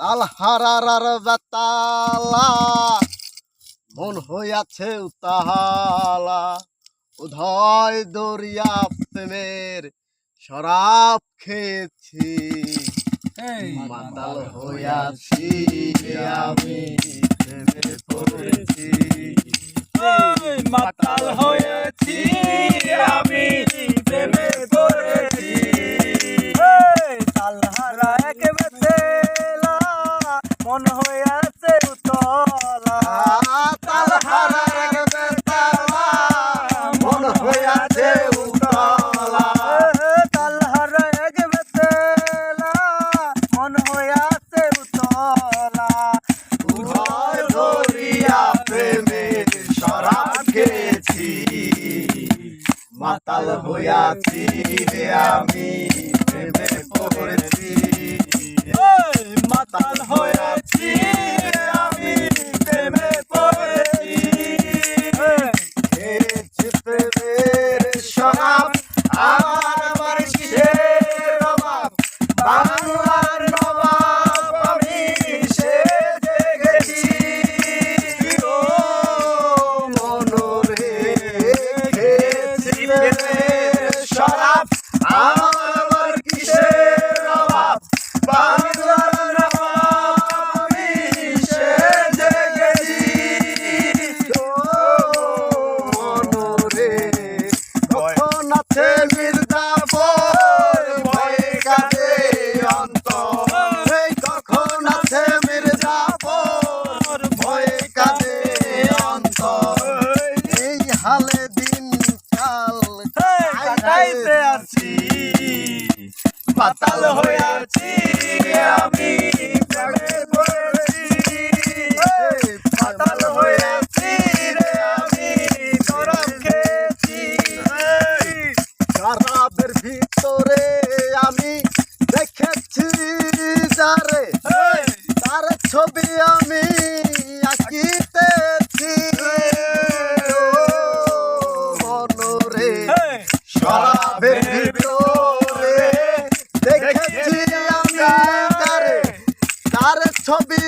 তাল হারার বেতালা মন হইয়াছে উতাহালা উদয় দরিয়া প্রেমের শরাব খেয়েছি মাতাল হইয়াছি আমি প্রেমে পড়েছি। মাতাল হয়েছি মন হইয়াছে উতলা। তাল হারার বেতালা মন হইয়াছে উতালা। তালহারা এক বেতেলা মন হইয়াছে উতলা। উদয় দরিয়া প্রেমের শরাব খেয়েছি। মাতাল হইয়াছি রে আমি প্রেমে পড়েছি। মাতাল হয়েছি আমি প্রেমে পড়েছি। মাতাল হয়েছি রে আমি গরম খেয়েছি। খারাপের ভিতরে আমি দেখেছি যারে। তার ছবি আমি আঁকিতেছি ভিতরে